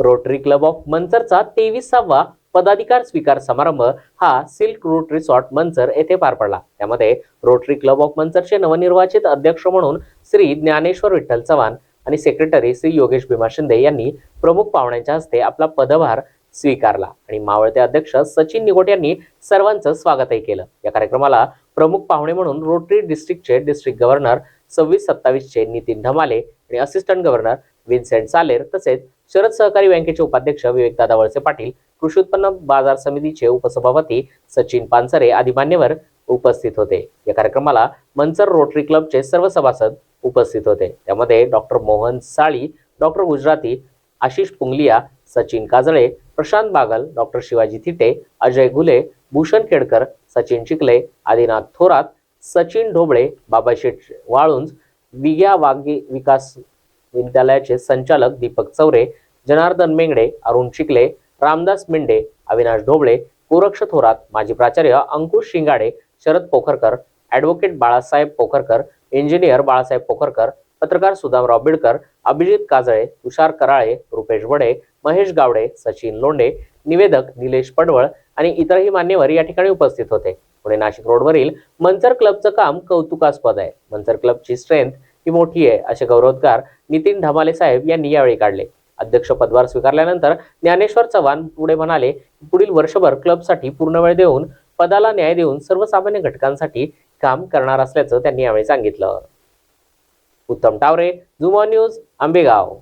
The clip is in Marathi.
रोटरी क्लब ऑफ मंचरचा तेवीसावा पदाधिकार स्वीकार समारंभ हा सिल्क रूट रिसॉर्ट मंचर येथे पार पडला. त्यामध्ये रोटरी क्लब ऑफ मंचरचे नवनिर्वाचित अध्यक्ष म्हणून श्री ज्ञानेश्वर विठ्ठल चव्हाण आणि सेक्रेटरी श्री योगेश भीमा शिंदे यांनी प्रमुख पाहुण्यांच्या हस्ते आपला पदभार स्वीकारला आणि मावळते अध्यक्ष सचिन निगोट यांनी सर्वांचं स्वागतही केलं. या कार्यक्रमाला प्रमुख पाहुणे म्हणून रोटरी डिस्ट्रिक्टचे डिस्ट्रिक्ट गव्हर्नर सव्वीस सत्तावीसचे नितीन धमाले आणि असिस्टंट गव्हर्नर विन्सेंट सालेर तसेच शरद सहकारी बँकेचे उपाध्यक्ष विवेकदादा वळसे पाटील कृषी उत्पन्न बाजार समितीचे उपसभापती सचिन पानसरे आदी मान्यवर उपस्थित होते. या कार्यक्रमाला मंचर रोटरी क्लबचे सर्व सभासद उपस्थित होते. त्यामध्ये doctor Mohan Sali doctor Gujarati Ashish Pungalia Sachin Kajale Prashant Bagal doctor Shivaji Thite Ajay Ghule Bhushan Khedkar Sachin Chikhale Adinath Thorat Sachin Dhoble Babasheth Walunj विग्या वागी विकास विद्यालयाचे संचालक दीपक चौरे जनार्दन मेंगडे अरुण चिखले रामदास मिंडे अविनाश ढोबळे गोरक्ष थोरात माजी प्राचार्य अंकुश शिंगाडे शरद पोखरकर ॲडव्होकेट बाळासाहेब पोखरकर इंजिनियर बाळासाहेब पोखरकर पत्रकार सुदामराव बिडकर अभिजित काजळे तुषार कराळे रुपेश बडे महेश गावडे सचिन लोंडे निवेदक निलेश पडवळ आणि इतरही मान्यवर या ठिकाणी उपस्थित होते. पुणे नाशिक रोडवरील मंचर क्लबचं काम कौतुकास्पद आहे. मंचर क्लबची स्ट्रेंथ ही मोठी आहे असे गौरवोद्गार नितीन ढमाले साहेब यांनी यावेळी काढले. अध्यक्ष पदभार स्वीकारल्यानंतर ज्ञानेश्वर चव्हाण पुढे म्हणाले की पुढील वर्षभर क्लबसाठी पूर्ण वेळ देऊन पदाला न्याय देऊन सर्वसामान्य घटकांसाठी काम करणार असल्याचं त्यांनी यावेळी सांगितलं. उत्तम टावरे जुमा न्यूज आंबेगाव.